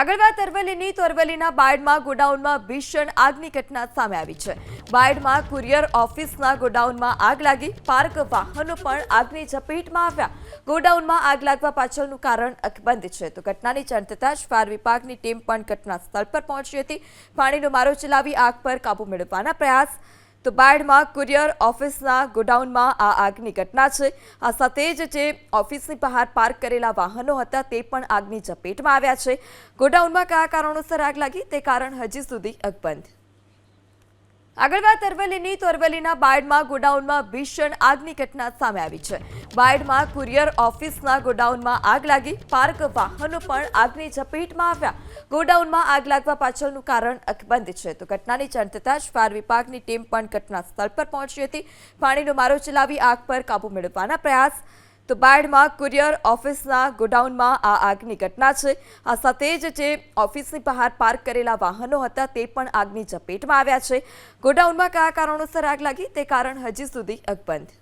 આગળ વાત અરવલ્લીની તો અરવલ્લીના બાયડમાં ગોડાઉનમાં ભીષણ આગની ઘટના સામે આવી છે. બાયડમાં કુરિયર ઓફિસના ગોડાઉનમાં આગ લાગી. પાર્ક વાહનો પણ આગની ઝપેટમાં આવ્યા. ગોડાઉનમાં આગ લાગવા પાછળનું કારણ અકબંધ છે. તો ઘટનાની જાણ થતાં જ ફાયર વિભાગની ટીમ પણ ઘટના સ્થળ પર પહોંચી હતી. પાણીનો મારો ચલાવી આગ પર કાબુ મેળવવાના પ્રયાસ તો બાયડમાં કુરિયર ઓફિસના ગોડાઉનમાં આ આગની ઘટના છે. આ સાથે જ જે ઓફિસની બહાર પાર્ક કરેલા વાહનો હતા તે પણ આગની ઝપેટમાં આવ્યા છે. ગોડાઉનમાં કયા કારણોસર આગ લાગી તે કારણ હજી સુધી અકબંધ. આગળ વાત અરવલ્લીની તો અરવલ્લીના બાયડમાં ગોડાઉનમાં ભીષણ આગની ઘટના સામે આવી છે. બાયડમાં કુરિયર ઓફિસના ગોડાઉનમાં આગ લાગી. પાર્ક વાહનો પણ આગની ઝપેટમાં આવ્યા. ગોડાઉનમાં આગ લાગવા પાછળનું કારણ અકબંધ છે. તો ઘટનાની જાણ થતાં જ ફાયર વિભાગની ટીમ પણ ઘટના સ્થળ પર પહોંચી હતી. પાણીનો મારો ચલાવી આગ પર કાબુ મેળવવાના પ્રયાસ તો બાયડમાં કુરિયર ઓફિસના ગોડાઉનમાં આ આગની ઘટના છે. આ સાથે જ જે ઓફિસની બહાર પાર્ક કરેલા વાહનો હતા તે પણ આગની ઝપેટમાં આવ્યા છે. ગોડાઉનમાં કયા કારણોસર આગ લાગી તે કારણ હજી સુધી અકબંધ.